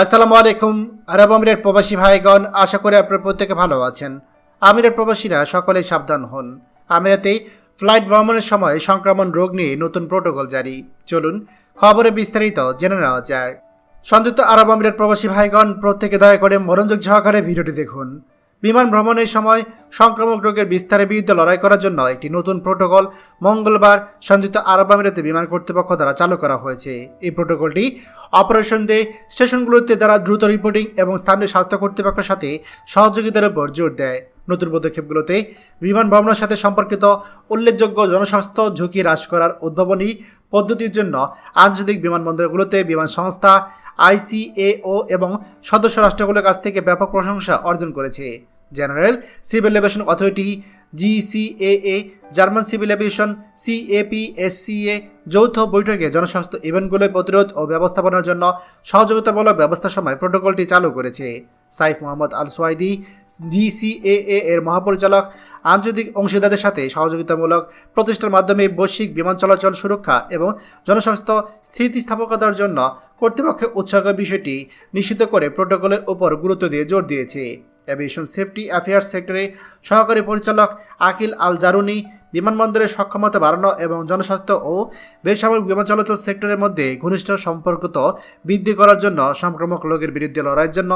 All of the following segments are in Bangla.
আসসালামু আলাইকুম, আরব আমিরের প্রবাসী ভাইগণ, আশা করি আপনার প্রত্যেকে ভালো আছেন। আমিরের প্রবাসীরা সকলেই সাবধান হন। আমিরাতেই ফ্লাইট ভ্রমণের সময় সংক্রমণ রোগ নিয়ে নতুন প্রোটোকল জারি। চলুন খবরে বিস্তারিত জেনে নেওয়া যায় সংযুক্ত আরব আমিরের প্রবাসী ভাইগণ, প্রত্যেকে দয়া করে মনোযোগ সহকারে ভিডিওটি দেখুন। বিমান ভ্রমণের সময় সংক্রামক রোগের বিস্তারের বিরুদ্ধে লড়াই করার জন্য একটি নতুন প্রোটোকল মঙ্গলবার সংযুক্ত আরব আমিরাতে বিমান কর্তৃপক্ষ দ্বারা চালু করা হয়েছে। এই প্রোটোকলটি অপারেশন ডে স্টেশনগুলোতে দ্বারা দ্রুত রিপোর্টিং এবং স্থানীয় স্বাস্থ্য কর্তৃপক্ষের সাথে সহযোগিতার উপর জোর দেয়। নতুন পদক্ষেপগুলোতে বিমান ভ্রমণের সাথে সম্পর্কিত উল্লেখযোগ্য জনস্বাস্থ্য ঝুঁকি হ্রাস করার উদ্ভাবনী পদ্ধতির জন্য আন্তর্জাতিক বিমানবন্দরগুলোতে বিমান সংস্থা, আইসিএও এবং সদস্য রাষ্ট্রগুলোর কাছ থেকে ব্যাপক প্রশংসা অর্জন করেছে। General civil aviation authority GCAA German civil aviation CAPSCA যৌথ বৈঠকে জনস্বাস্থ্য ইভেন্টগুলোর প্রতিরোধ ও ব্যবস্থাপনার জন্য সহযোগিতামূলক ব্যবস্থার সময় প্রোটোকলটি চালু করেছে। সাইফ মোহাম্মদ আল সোয়াইদি জিসিএএ এর মহাপরিচালক আন্তর্জাতিক অংশীদারদের সাথে সহযোগিতামূলক প্রতিষ্ঠার মাধ্যমে বৈশ্বিক বিমান চলাচল সুরক্ষা এবং জনস্বাস্থ্য স্থিতিস্থাপকতার জন্য কর্তৃপক্ষের উৎসাহের বিষয়টি নিশ্চিত করে প্রোটোকলের উপর গুরুত্ব দিয়ে জোর দিয়েছে। এভিয়েশন সেফটি অ্যাফেয়ার্স সেক্টরে সহকারী পরিচালক আকিল আল জারুনি বিমানবন্দরের সক্ষমতা বাড়ানো এবং জনস্বাস্থ্য ও বেসামরিক বিমান চলাচল সেক্টরের মধ্যে ঘনিষ্ঠ সম্পর্কত বৃদ্ধি করার জন্য সংক্রামক রোগের বিরুদ্ধে লড়াইয়ের জন্য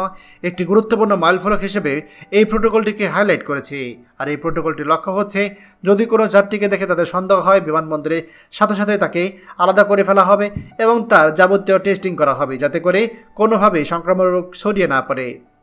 একটি গুরুত্বপূর্ণ মাইলফলক হিসেবে এই প্রোটোকলটিকে হাইলাইট করেছে। আর এই প্রোটোকলটির লক্ষ্য হচ্ছে, যদি কোনো যাত্রীকে দেখে তাদের সন্দেহ হয়, বিমানবন্দরে সাথে সাথে তাকে আলাদা করে ফেলা হবে এবং তার যাবতীয় টেস্টিং করা হবে, যাতে করে কোনোভাবেই সংক্রামক রোগ ছড়িয়ে না পড়ে।